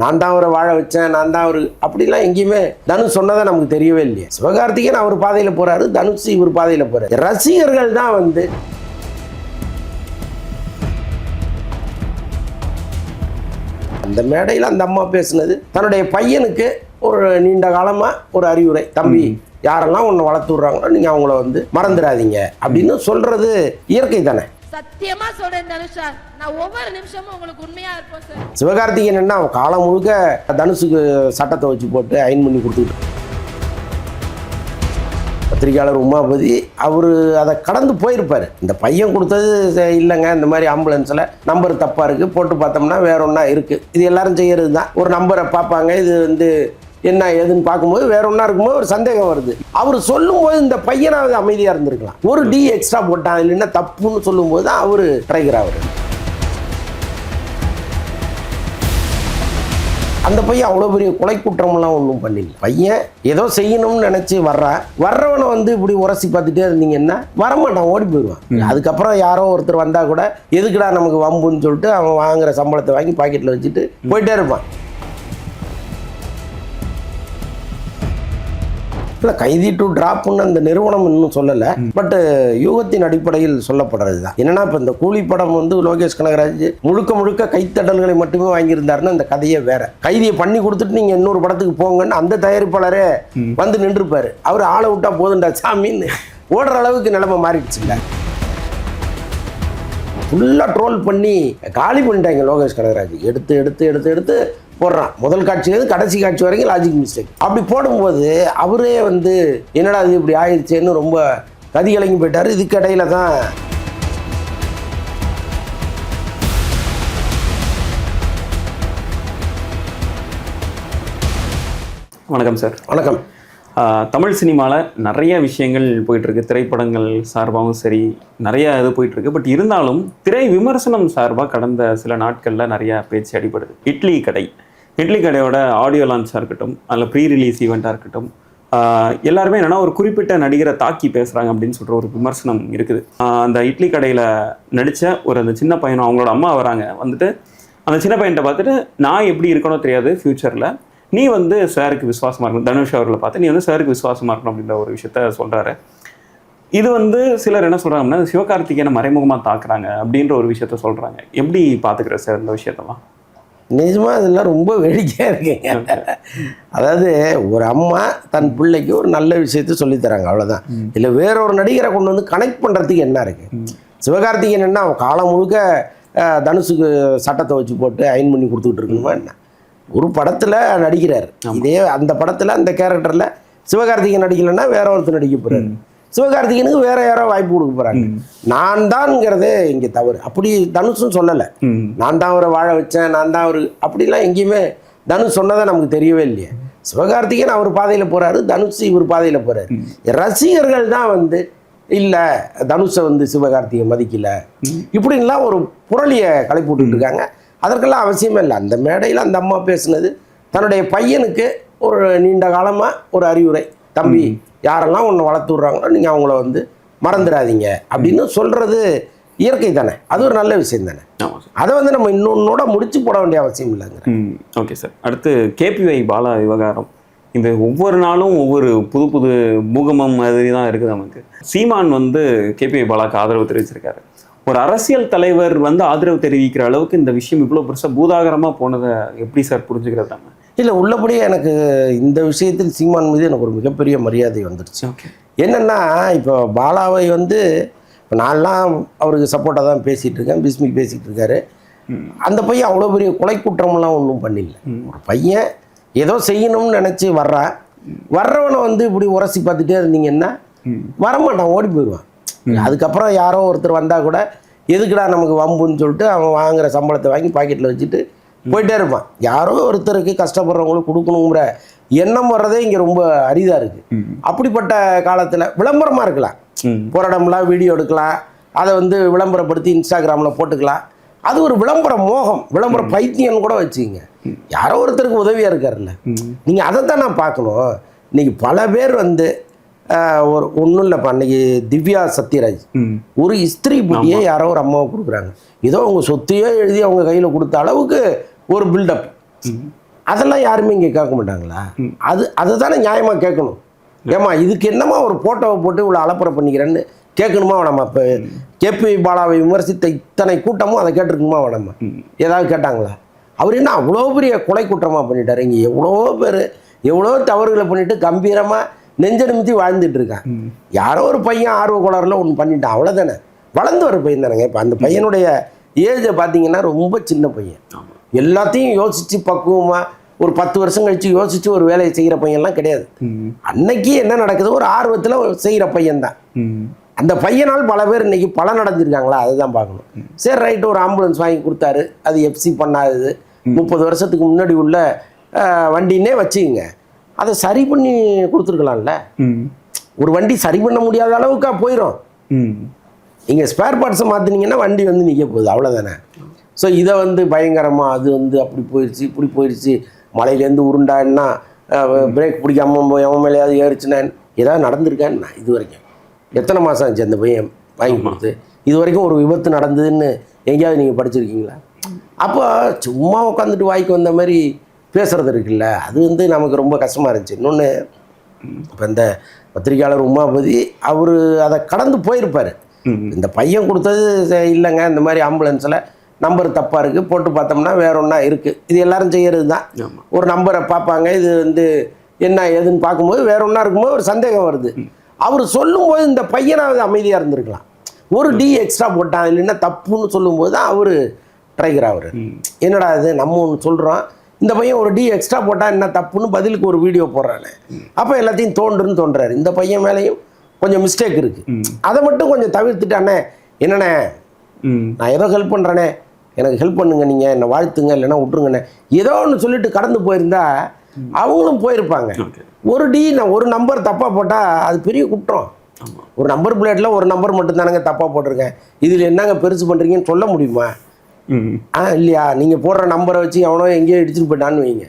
நான் தான் அவரை வாழ வச்சேன் நான் தான் அவர் அப்படிலாம் எங்கேயுமே தனுஷ் சொன்னதை நமக்கு தெரியவே இல்லையே. சிவகார்த்திகேயன் அவர் பாதையில போறாரு தனுஷ் இவர் பாதையில போறாரு. ரசிகர்கள் தான் வந்து அந்த மேடையில் அந்த அம்மா பேசுனது. தன்னுடைய பையனுக்கு ஒரு நீண்ட காலமா ஒரு அறிவுரை தம்பி யாரெல்லாம் உன்னை வளர்த்து விடுறாங்களோ நீங்க அவங்கள வந்து மறந்துடாதீங்க. அப்படின்னு சொல்றது இயற்கை தானே. சத்தியமா சொல்றேன் தனுஷா. நான் ஒவ்வொரு நிமிஷமும் உங்களுக்கு உண்மையா இருப்பேன் சார் சிவகார்த்திகேயன் என்ன அவன் காலம் முழுக்க தனுஷுக்கு சட்டத்தை வச்சு போட்டு அயன் பண்ணி கொடுத்துக்கிட்டு பத்திரிக்கையாளர் உமாபதி அவர் அதை கடந்து போயிருப்பார். இந்த பையன் கொடுத்தது இல்லைங்க இந்த மாதிரி ஆம்புலன்ஸில் நம்பர் தப்பாக இருக்குது போட்டு பார்த்தோம்னா வேற ஒன்றா இருக்குது இது எல்லாரும் செய்கிறது தான் ஒரு நம்பரை பார்ப்பாங்க இது வந்து என்ன ஏதுன்னு பார்க்கும்போது வேற ஒன்றா இருக்கும்போது ஒரு சந்தேகம் வருது. அவர் சொல்லும்போது இந்த பையனாவது அமைதியாக இருந்திருக்கலாம். ஒரு டி எக்ஸ்ட்ரா போட்டான் இல்லைன்னா தப்புன்னு சொல்லும்போது தான் அவர் ட்ரைகர் அவர் அந்த பையன் அவ்வளோ பெரிய கொலை குற்றமெல்லாம் ஒன்றும் பண்ணல. பையன் ஏதோ செய்யணும்னு நினச்சி வர்றான் வர்றவனை வந்து இப்படி உரசி பார்த்துட்டே இருந்தீங்கன்னா வரமாட்டான் ஓடி போயிடுவான். அதுக்கப்புறம் யாரோ ஒருத்தர் வந்தால் கூட எதுக்குடா நமக்கு வம்புன்னு சொல்லிட்டு அவன் வாங்குற சம்பளத்தை வாங்கி பாக்கெட்டில் வச்சுட்டு போயிட்டே இருப்பான். இல்லை கைதி டு டிராப்னு அந்த நிறுவனம் இன்னும் சொல்லலை. பட் யூகத்தின் அடிப்படையில் சொல்லப்படுறது தான் என்னன்னா இப்போ இந்த கூலி படம் வந்து லோகேஷ் கனகராஜ் முழுக்க முழுக்க கைத்தடல்களை மட்டுமே வாங்கியிருந்தாருன்னா அந்த கதையே வேற. கைதியை பண்ணி கொடுத்துட்டு நீங்கள் இன்னொரு படத்துக்கு போங்கன்னு அந்த தயாரிப்பாளரே வந்து நின்றுப்பாரு. அவர் ஆளை விட்டா போதுண்டா சாமின்னு ஓடுற அளவுக்கு நிலைமை மாறிடுச்சுல்ல ஃபுல்லாக ட்ரோல் பண்ணி காலி பண்ணிட்டாங்க லோகேஷ் கனகராஜ். எடுத்து எடுத்து எடுத்து எடுத்து போடுறான். முதல் காட்சியிலேருந்து கடைசி காட்சி வரைக்கும் லாஜிக் மிஸ்டேக் அப்படி போடும்போது அவரே வந்து என்னடா இது இப்படி ஆயிடுச்சேன்னு ரொம்ப கதி கலங்கி போயிட்டாரு. இதுக்கு இடையில தான் வணக்கம் சார். வணக்கம். தமிழ் சினிமாவில் நிறைய விஷயங்கள் போயிட்டுருக்கு. திரைப்படங்கள் சார்பாகவும் சரி நிறைய இது போயிட்டுருக்கு. பட் இருந்தாலும் திரை விமர்சனம் சார்பாக கடந்த சில நாட்களில் நிறையா பேச்சு அடிபடுது. இட்லி கடை. இட்லி கடையோட ஆடியோ லான்ச்சாக இருக்கட்டும் அதில் ப்ரீ ரிலீஸ் ஈவெண்ட்டாக இருக்கட்டும் எல்லாருமே என்னென்னா ஒரு குறிப்பிட்ட நடிகரை தாக்கி பேசுகிறாங்க அப்படின்னு சொல்கிற ஒரு விமர்சனம் இருக்குது. அந்த இட்லி கடையில் நடித்த ஒரு அந்த சின்ன பையனும் அவங்களோட அம்மா வராங்க. வந்துட்டு அந்த சின்ன பையன்கிட்ட பார்த்துட்டு நான் எப்படி இருக்கணும் தெரியாது ஃப்யூச்சரில் நீ வந்து சாருக்கு விசுவாசமாக இருக்கணும். தனுஷ் அவர்களை பார்த்து நீ வந்து சாருக்கு விசுவாசமாக இருக்கணும் அப்படின்ற ஒரு விஷயத்த சொல்கிறாரு இது வந்து சிலர் என்ன சொல்கிறாங்கன்னா சிவகார்த்திகேயனை மறைமுகமாக தாக்குறாங்க அப்படின்ற ஒரு விஷயத்த சொல்கிறாங்க எப்படி பார்த்துக்கிற சார் இந்த விஷயத்தெல்லாம்? நிஜமாக இதெல்லாம் ரொம்ப வேடிக்கையாக இருக்குங்க. அதாவது ஒரு அம்மா தன் பிள்ளைக்கு ஒரு நல்ல விஷயத்த சொல்லித் தராங்க அவ்வளோதான் இல்லை வேற ஒரு நடிகரை கொண்டு வந்து கனெக்ட் பண்ணுறதுக்கு என்ன இருக்கு? சிவகார்த்திகேயன் என்ன அவன் காலம் முழுக்க தனுஷுக்கு சட்டத்தை வச்சு போட்டு அயன் பண்ணி கொடுத்துக்கிட்டு இருக்கணுமா என்ன? ஒரு படத்தில் நடிக்கிறார். இதே அந்த படத்தில் அந்த கேரக்டரில் சிவகார்த்திகேயன் நடிக்கலைன்னா வேற ஒருத்தர் நடிக்க போகிறாரு சிவகார்த்திகேயனுக்கு வேற யாரோ வாய்ப்பு கொடுக்க போகிறாங்க நான் தான்ங்கிறதே இங்கே தவறு. அப்படி தனுஷும் சொல்லலை. நான் தான் அவரை வாழ வச்சேன் நான் தான் அவர் அப்படிலாம் எங்கேயுமே தனுஷ் சொன்னதை நமக்கு தெரியவே இல்லையே. சிவகார்த்திகேயன் அவர் பாதையில் போறாரு தனுஷ் இவர் பாதையில் போறாரு. ரசிகர்கள் தான் வந்து இல்லை தனுஷை வந்து சிவகார்த்திகை மதிக்கல. இப்படின்லாம் ஒரு புரளியை கலைப்பு விட்டுட்டு இருக்காங்க. அதற்கெல்லாம் அவசியமே இல்லை. அந்த மேடையில் அந்த அம்மா பேசுனது தன்னுடைய பையனுக்கு ஒரு நீண்ட காலமாக ஒரு அறிவுரை. தம்பி யாரெல்லாம் உன்னை வளர்த்து விட்றாங்களோ நீங்கள் அவங்கள வந்து மறந்துடாதீங்க அப்படின்னு சொல்கிறது இயற்கை தானே. அது ஒரு நல்ல விஷயம் தானே. அதை வந்து நம்ம இன்னொன்னோட முடிச்சு போட வேண்டிய அவசியம் இல்லைங்க ஓகே சார். அடுத்து கேபிஒய் பாலா விவகாரம். இந்த ஒவ்வொரு நாளும் ஒவ்வொரு புது புது பூகமம் மாதிரி தான் இருக்குது நமக்கு. சீமான் வந்து கேபிஒய் பாலாக்கு ஆதரவு தெரிவிச்சிருக்காரு. ஒரு அரசியல் தலைவர் வந்து ஆதரவு தெரிவிக்கிற அளவுக்கு இந்த விஷயம் இவ்வளோ பெருசாக பூதாகரமாக போனதை எப்படி சார் புரிஞ்சுக்கிறது நம்ம? இல்லை உள்ளபடியே எனக்கு இந்த விஷயத்தில் சீமான் மீது எனக்கு ஒரு மிகப்பெரிய மரியாதை வந்துடுச்சு என்னென்னா இப்போ பாலாவை வந்து இப்போ நான்லாம் அவருக்கு சப்போர்ட்டாக தான் பேசிகிட்டு இருக்கேன் பிஸ்மிக் பேசிகிட்டு இருக்காரு. அந்த பையன் அவ்வளோ பெரிய கொலை குற்றமெல்லாம் ஒன்றும் பண்ணிடல ஒரு பையன் ஏதோ செய்யணும்னு நினச்சி வர்றான் வர்றவனை வந்து இப்படி உரசி பார்த்துட்டே இருந்தீங்கன்னா வரமாட்டான் ஓடி போயிடுவான். அதுக்கப்புறம் யாரோ ஒருத்தர் வந்தால் கூட எதுக்குடா நமக்கு வம்புன்னு சொல்லிட்டு அவன் வாங்குற சம்பளத்தை வாங்கி பாக்கெட்டில் வச்சுட்டு போயிட்டே இருப்பான். யாரோ ஒருத்தருக்கு கஷ்டப்படுறவங்களுக்கு கொடுக்கணுங்கிற எண்ணம் வர்றதே இங்கே ரொம்ப அரிதாக இருக்குது அப்படிப்பட்ட காலத்தில் விளம்பரமாக இருக்கலாம். போராடம்லாம் வீடியோ எடுக்கலாம். அதை வந்து விளம்பரப்படுத்தி இன்ஸ்டாகிராமில் போட்டுக்கலாம். அது ஒரு விளம்பர மோகம் விளம்பர பைத்தியம்னு கூட வச்சுக்கோங்க. யாரோ ஒருத்தருக்கு உதவியாக இருக்காருல்ல. நீங்கள் அதை தான் நான் பார்க்கணும். இன்னைக்கு பல பேர் வந்து ஒரு ஒன்றும் இல்லைப்பா அன்னைக்கு திவ்யா சத்யராஜ். ஒரு இஸ்திரி புட்டியே யாரோ ஒரு அம்மாவை கொடுக்குறாங்க. ஏதோ அவங்க சொத்தையோ எழுதி அவங்க கையில் கொடுத்த அளவுக்கு ஒரு பில்டப் அதெல்லாம் யாருமே இங்கே கேட்க மாட்டாங்களா? அது அதை தானே நியாயமாக கேட்கணும். ஏமா இதுக்கு என்னமா ஒரு போட்டோவை போட்டு இவ்வளோ அலப்பறை பண்ணிக்கிறேன்னு கேட்கணுமா நம்ம இப்போ கேபி பாலாவை விமர்சித்த இத்தனை கூட்டமும் அதை கேட்டிருக்குமா நம்ம? ஏதாவது கேட்டாங்களா? அவர் என்ன அவ்வளோ பெரிய கொலை குற்றமாக பண்ணிட்டாரு? இங்கே எவ்வளோ பேர் எவ்வளோ தவறுகளை பண்ணிட்டு கம்பீரமாக நெஞ்ச நிமித்தி வாழ்ந்துட்டு இருக்கான் யாரோ ஒரு பையன் ஆர்வ கோளாறுல ஒன்று பண்ணிட்டான். அவ்வளோதானே வளர்ந்து வர பையன் தானேங்க இப்போ. அந்த பையனுடைய ஏஜை பார்த்தீங்கன்னா ரொம்ப சின்ன பையன். எல்லாத்தையும் யோசித்து பக்குவமாக ஒரு பத்து வருஷம் கழிச்சு யோசித்து ஒரு வேலையை செய்கிற பையன்லாம் கிடையாது. அன்னைக்கு என்ன நடக்குது ஒரு ஆர்வத்தில் செய்கிற பையன்தான் ம். அந்த பையனால் பல பேர் இன்னைக்கு பலன் அடைஞ்சிருக்காங்களா அதுதான் பார்க்கணும். சரி ரைட்டு. ஒரு ஆம்புலன்ஸ் வாங்கி கொடுத்தாரு. அது எஃப்சி பண்ணாதது. முப்பது வருஷத்துக்கு முன்னாடி உள்ள வண்டின்னே வச்சுக்கங்க. அதை சரி பண்ணி கொடுத்துருக்கலாம்ல. ஒரு வண்டி சரி பண்ண முடியாத அளவுக்கா போயிடும் நீங்கள் ஸ்பேர் பார்ட்ஸை மாற்றினீங்கன்னா வண்டி வந்து நிற்க போகுது அவ்வளோதானே ஸோ இதை வந்து பயங்கரமாக அது வந்து அப்படி போயிடுச்சு இப்படி போயிடுச்சு மலையிலேருந்து உருண்டான்னா பிரேக் பிடிக்காம போய் அவன் மேலேயாவது ஏறிச்சுன்னா ஏதாவது நடந்திருக்கான்னா இது வரைக்கும். எத்தனை மாதம் ஆச்சு அந்த பையன் வாங்கி கொடுத்து? இது வரைக்கும் ஒரு விபத்து நடந்ததுன்னு எங்கேயாவது நீங்கள் படிச்சிருக்கீங்களா? அப்போ சும்மா உட்காந்துட்டு வாய்க்கு வந்த மாதிரி பேசுறது இருக்குல்ல அது வந்து நமக்கு ரொம்ப கஷ்டமாக இருந்துச்சு. இன்னொன்று இப்போ இந்த பத்திரிக்கையாளர் உமாபதி அவர் அதை கடந்து போயிருப்பார். இந்த பையன் கொடுத்தது இல்லைங்க இந்த மாதிரி ஆம்புலன்ஸில் நம்பர் தப்பாக இருக்குது போட்டு பார்த்தோம்னா வேற ஒன்றா இருக்குது இது எல்லாரும் செய்கிறது தான். ஒரு நம்பரை பார்ப்பாங்க இது வந்து என்ன ஏதுன்னு பார்க்கும்போது வேற ஒன்றா இருக்கும்போது ஒரு சந்தேகம் வருது. அவர் சொல்லும்போது இந்த பையனாவது அமைதியாக இருந்திருக்கலாம். ஒரு டி எக்ஸ்ட்ரா போட்டான் இல்லைன்னா தப்புன்னு சொல்லும்போது தான் அவர் ட்ரைகர் அவர் என்னடா இது நம்ம ஒன்று சொல்கிறோம் இந்த பையன் ஒரு டி எக்ஸ்ட்ரா போட்டால் என்ன தப்புன்னு பதிலுக்கு ஒரு வீடியோ போடுறானே. அப்போ எல்லாத்தையும் தோன்றுன்னு தோன்றாரு. இந்த பையன் மேலேயும் கொஞ்சம் மிஸ்டேக் இருக்குது அதை மட்டும் கொஞ்சம் தவிர்த்துட்டானே. என்னண்ணே? நான் ஏதோ ஹெல்ப் பண்ணுறேனே எனக்கு ஹெல்ப் பண்ணுங்க நீங்கள் என்னை வாழ்த்துங்க. இல்லைன்னா விட்ருங்கண்ணே ஏதோ ஒன்று சொல்லிட்டு கடந்து போயிருந்தா அவங்களும் போயிருப்பாங்க. ஒரு டி நான் ஒரு நம்பர் தப்பாக போட்டால் அது பெரிய குற்றம். ஒரு நம்பர் பிளேட்டில் ஒரு நம்பர் மட்டும் தானங்க தப்பாக போட்டிருக்கேன். இதில் என்னங்க பெருசு பண்ணுறீங்கன்னு சொல்ல முடியுமா? ஆ இல்லையா? நீங்கள் போடுற நம்பரை வச்சு எவனோ எங்கேயோ இடிச்சுட்டு போயிட்டான்னு வைங்க.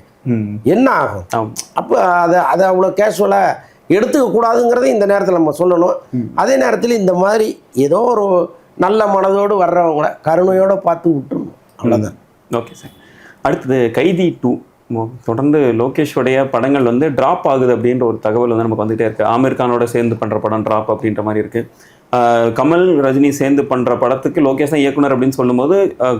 என்ன ஆகும்? அப்போ அதை அதை அவ்வளோ கேஷுவலாக எடுத்துக்க கூடாதுங்கிறதை இந்த நேரத்தில் நம்ம சொல்லணும். அதே நேரத்தில் இந்த மாதிரி ஏதோ ஒரு நல்ல மனதோடு வர்றவங்கள கருணையோடு பார்த்து விட்டுருணும் அவ்வளோதான் ஓகே சார் அடுத்தது கைதி டூ தொடர்ந்து லோகேஷோடைய படங்கள் வந்து ட்ராப் ஆகுது அப்படின்ற ஒரு தகவல் வந்து நமக்கு வந்துட்டே இருக்கு. ஆமீர் கானோட சேர்ந்து பண்ற படம் ட்ராப் அப்படின்ற மாதிரி இருக்கு. ஆஹ் கமல் ரஜினி சேர்ந்து பண்ற படத்துக்கு லோகேஷ் தான் இயக்குனர் அப்படின்னு சொல்லும்போது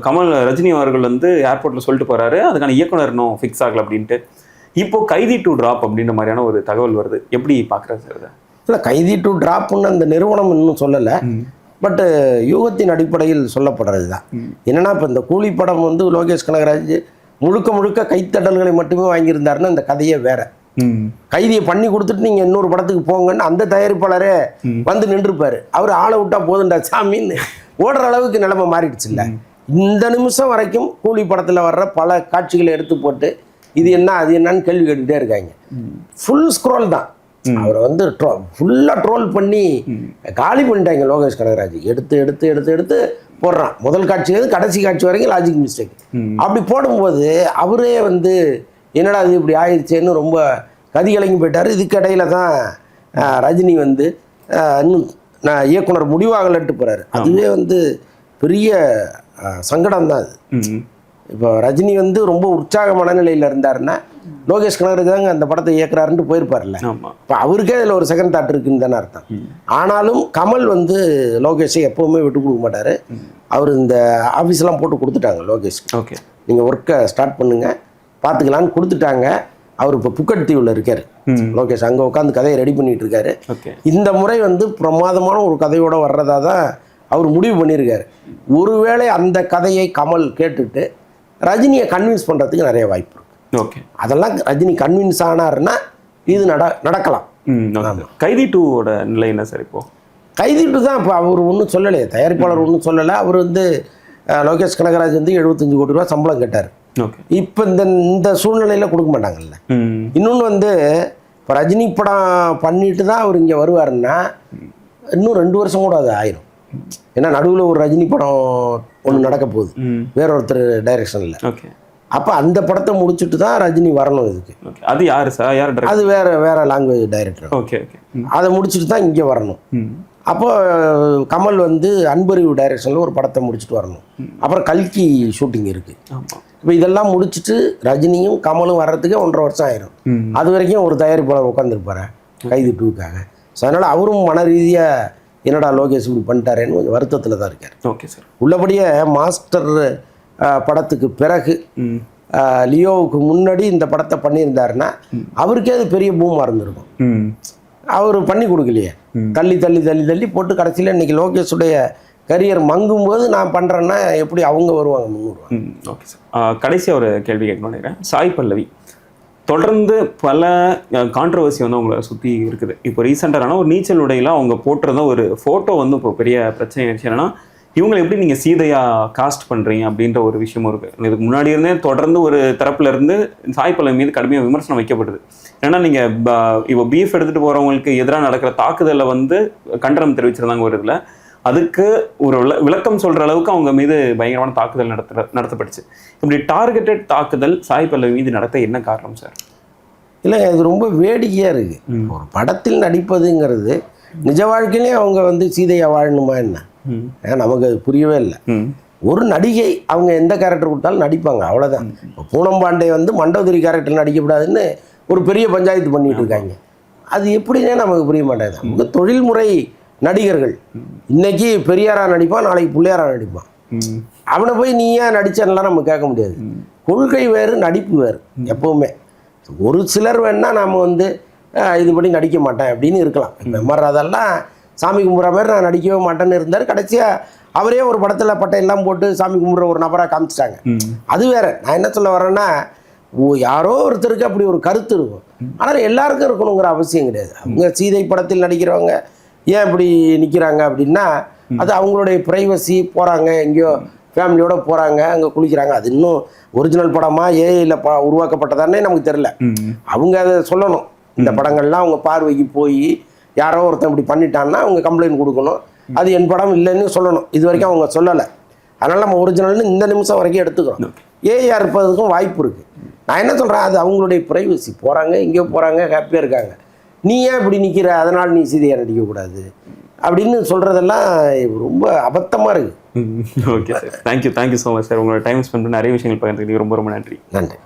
கமல் ரஜினி அவர்கள் வந்து ஏர்போர்ட்ல சொல்லிட்டு போறாரு. அதுக்கான இயக்குனர் இன்னும் ஃபிக்ஸ் ஆகல அப்படின்ட்டு. இப்போ கைதி டூ ட்ராப் அப்படின்ற மாதிரியான ஒரு தகவல் வருது. எப்படி பாக்குறது சார் இல்லை கைதி டு ட்ராப்னு அந்த நிறுவனம் இன்னும் சொல்லலை. பட்டு யூகத்தின் அடிப்படையில் சொல்லப்படுறது தான் என்னன்னா இப்போ இந்த கூலி படம் வந்து லோகேஷ் கனகராஜ் முழுக்க முழுக்க கைத்தடல்களை மட்டுமே வாங்கியிருந்தாருன்னா இந்த கதையே வேற. கைதியை பண்ணி கொடுத்துட்டு நீங்கள் இன்னொரு படத்துக்கு போங்கன்னு அந்த தயாரிப்பாளரே வந்து நின்றுப்பாரு. அவர் ஆளை விட்டா போதுண்டா சாமின்னு. ஓடுற அளவுக்கு நிலைமை மாறிடுச்சு இல்ல இந்த நிமிஷம் வரைக்கும் கூலி படத்தில் வர்ற பல காட்சிகளை எடுத்து போட்டு இது என்ன அது என்னன்னு கேள்வி கேட்டுட்டே இருக்காங்க. ஃபுல் ஸ்க்ரோல் தான். அவரை வந்து ட்ரோ ஃபுல்லாக ட்ரோல் பண்ணி காலி பண்ணிட்டாங்க லோகேஷ் கனகராஜ். எடுத்து எடுத்து எடுத்து எடுத்து போடுறான். முதல் காட்சியிலேருந்து கடைசி காட்சி வரைக்கும் லாஜிக் மிஸ்டேக் அப்படி போடும்போது அவரே வந்து என்னடா இது இப்படி ஆயிடுச்சேன்னு ரொம்ப கதி கலங்கி போயிட்டார். இதுக்கு இடையில தான் ரஜினி வந்து இன்னும் நான் இயக்குனர் முடிவாகலன்ட்டு போகிறாரு அதுவே வந்து பெரிய சங்கடம் தான் அது. இப்போ ரஜினி வந்து ரொம்ப உற்சாக மனநிலையில் இருந்தாருன்னா லோகேஷ் கனகராஜ் தாங்க அந்த படத்தை இயக்குறாருன்ட்டு போயிருப்பார்ல இப்போ அவருக்கே அதில் ஒரு செகண்ட் தாட் இருக்குன்னு தானே அர்த்தம். ஆனாலும் கமல் வந்து லோகேஷை எப்போவுமே விட்டு கொடுக்க மாட்டார். அவர் இந்த ஆஃபீஸ்லாம் போட்டு கொடுத்துட்டாங்க லோகேஷ்க்கு. ஓகே. நீங்கள் ஒர்க்கை ஸ்டார்ட் பண்ணுங்க. பார்த்துக்கலான்னு கொடுத்துட்டாங்க. அவர் இப்போ புக்கட் தீவில் இருக்கார். லோகேஷ் அங்கே உட்காந்து கதையை ரெடி பண்ணிட்டு இருக்காரு. இந்த முறை வந்து பிரமாதமான ஒரு கதையோட வர்றதா தான் அவர் முடிவு பண்ணியிருக்காரு. ஒருவேளை அந்த கதையை கமல் கேட்டுட்டு ரஜினியை கன்வின்ஸ் பண்ணுறதுக்கு நிறைய வாய்ப்பு இருக்கு. ஓகே. அதெல்லாம் ரஜினி கன்வின்ஸ் ஆனாருன்னா இது நட நடக்கலாம். கைதி டூவோட நிலை என்ன சார் இப்போ? கைதிட்டு தான் இப்போ அவர் ஒன்றும் சொல்லலையே. தயாரிப்பாளர் ஒன்றும் சொல்லலை. அவர் வந்து லோகேஷ் கனகராஜ் வந்து எழுபத்தஞ்சு கோடி ரூபா சம்பளம் கேட்டார். இப்போ இந்த இந்த சூழ்நிலையில் கொடுக்க மாட்டாங்கல்ல. இன்னொன்று வந்து இப்போ ரஜினி படம் பண்ணிட்டு தான் அவர் இங்கே வருவாருன்னா இன்னும் ரெண்டு வருஷம் கூட அது ஆயிரும். ஏன்னா நடுவில் ஒரு ரஜினி படம் ஒன்று நடக்க போகுது. வேற ஒருத்தர் டைரக்ஷனில் ஓகே அப்போ அந்த படத்தை முடிச்சுட்டு தான் ரஜினி வரணும் இதுக்கு. அது யாரு சார் யார்? அது வேற வேற லாங்குவேஜ் டைரக்டர் ஓகே ஓகே அதை முடிச்சுட்டு தான் இங்கே வரணும். அப்போ கமல் வந்து அன்பறிவு டைரக்ஷனில் ஒரு படத்தை முடிச்சுட்டு வரணும். அப்புறம் கல்கி ஷூட்டிங் இருக்குது இப்போ இதெல்லாம் முடிச்சுட்டு ரஜினியும் கமலும் வர்றதுக்கே ஒன்றரை வருஷம் ஆயிரும். அது வரைக்கும் ஒரு தயாரிப்பாளர் உட்காந்துருப்பாரு கைது டூக்காக. ஸோ அதனால் அவரும் மன ரீதியாக என்னடா லோகேஷ் இப்படி பண்ணிட்டாரேன்னு கொஞ்சம் வருத்தத்தில் தான் இருக்கார். Okay sir. உள்ளபடியே மாஸ்டர் படத்துக்கு பிறகு லியோவுக்கு முன்னாடி இந்த படத்தை பண்ணியிருந்தாருன்னா அவருக்கே அது பெரிய பூமாக இருந்திருக்கும். அவர் பண்ணி கொடுக்கலையே. தள்ளி தள்ளி தள்ளி தள்ளி போட்டு கடைசியில் இன்னைக்கு லோகேஷுடைய கரியர் மங்கும் போது நான் பண்ணுறேன்னா எப்படி அவங்க வருவாங்க முன்னூறு ஓகே சார் கடைசியாக ஒரு கேள்வி கேட்கணும்னு நினைக்கிறேன். சாய் பல்லவி தொடர்ந்து பல கான்ட்ரவர்சி வந்து அவங்கள சுற்றி இருக்குது. இப்போ ரீசெண்டான ஒரு நீச்சல் உடையில அவங்க போட்டிருந்த ஒரு ஃபோட்டோ வந்து இப்போ பெரிய பிரச்சனை ஆயிடுச்சு. என்னன்னா இவங்களை எப்படி நீங்கள் சீதையாக காஸ்ட் பண்ணுறீங்க அப்படின்ற ஒரு விஷயமும் இருக்குது இதுக்கு முன்னாடி இருந்தே தொடர்ந்து ஒரு தரப்புல இருந்து சாய் பல்லவி மீது கடுமையாக விமர்சனம் வைக்கப்படுது. ஏன்னா நீங்கள் இப்போ பீஃப் எடுத்துகிட்டு போகிறவங்களுக்கு எதிராக நடக்கிற தாக்குதலை வந்து கண்டனம் தெரிவிச்சிருந்தாங்க ஒரு இதில். அதுக்கு ஒரு விள- விளக்கம் சொல்ற அளவுக்கு அவங்க மீது பயங்கரமான தாக்குதல் நடத்த நடத்தப்பட்டுச்சு. இப்படி டார்கெட்டட் தாக்குதல் சாய் பல்லவி மீது நடத்த என்ன காரணம் சார் இல்லை இது ரொம்ப வேடிக்கையாக இருக்குது ஒரு படத்தில் நடிப்பதுங்கிறது நிஜ வாழ்க்கையிலேயே அவங்க வந்து சீதையா வாழணுமா என்ன? நமக்கு அது புரியவே இல்லை. ஒரு நடிகை அவங்க எந்த கேரக்டர் கொடுத்தாலும் நடிப்பாங்க அவ்வளோதான் இப்போ பூனம் பாண்டே வந்து மண்டோதரி கேரக்டர் நடிக்கக்கூடாதுன்னு ஒரு பெரிய பஞ்சாயத்து பண்ணிட்டு இருக்காங்க. அது எப்படின்னே நமக்கு புரிய மாட்டேங்குது. அவங்க தொழில்முறை நடிகர்கள். இன்னைக்கு பெரியாரா நடிப்பான் நாளைக்கு பிள்ளையாரா நடிப்பான். அவனை போய் நீ ஏன் நடிச்சேன்லாம் நம்ம கேட்க முடியாது. கொள்கை வேறு நடிப்பு வேறு எப்பவுமே. ஒரு சிலர் வேணா நாம வந்து அஹ், இதுபடி நடிக்க மாட்டேன் அப்படின்னு இருக்கலாம். இப்போ எம்ஆர் அதெல்லாம் சாமி கும்பிட்ற மாதிரி நான் நடிக்கவே மாட்டேன்னு இருந்தார். கடைசியாக அவரே ஒரு படத்தில் பட்டையெல்லாம் போட்டு சாமி கும்பிட்ற ஒரு நபராக காமிச்சிட்டாங்க. அது வேற. நான் என்ன சொல்ல வரேன்னா ஓ யாரோ ஒருத்தருக்கு அப்படி ஒரு கருத்து இருக்கும். ஆனால் எல்லாருக்கும் இருக்கணுங்கிற அவசியம் கிடையாது. அவங்க சீதை படத்தில் நடிக்கிறவங்க ஏன் இப்படி நிற்கிறாங்க அப்படின்னா அது அவங்களுடைய ப்ரைவசி போகிறாங்க எங்கேயோ ஃபேமிலியோட போகிறாங்க அங்கே குளிக்கிறாங்க. அது இன்னும் ஒரிஜினல் படமா ஏஐயில் ப உருவாக்கப்பட்டதானே நமக்கு தெரில அவங்க அதை சொல்லணும். இந்த படங்கள்லாம் அவங்க பார்வைக்கு போய் யாரோ ஒருத்தன் இப்படி பண்ணிட்டான்னா அவங்க கம்ப்ளைண்ட் கொடுக்கணும். அது என் படம் இல்லைன்னு சொல்லணும். இது வரைக்கும் அவங்க சொல்லலை. அதனால் நம்ம ஒரிஜினல்னு இந்த நிமிஷம் வரைக்கும் எடுத்துக்கிறோம். ஏஆர் இருப்பதுக்கும் வாய்ப்பு இருக்குது நான் என்ன சொல்கிறேன் அது அவங்களுடைய ப்ரைவசி போகிறாங்க எங்கேயோ போகிறாங்க ஹாப்பியாக இருக்காங்க. நீ ஏன் இப்படி நிற்கிற அதனால் நீ சீதையாக நடிக்கக்கூடாது. அப்படின்னு சொல்கிறதெல்லாம் ரொம்ப அபத்தமாக இருக்குது okay sir thank you thank you so much sir உங்களோட டைம் ஸ்பெண்ட் பண்ணி நிறைய விஷயங்கள் பகிர்ந்துக்கிட்டீங்க. ரொம்ப ரொம்ப நன்றி. நன்றி.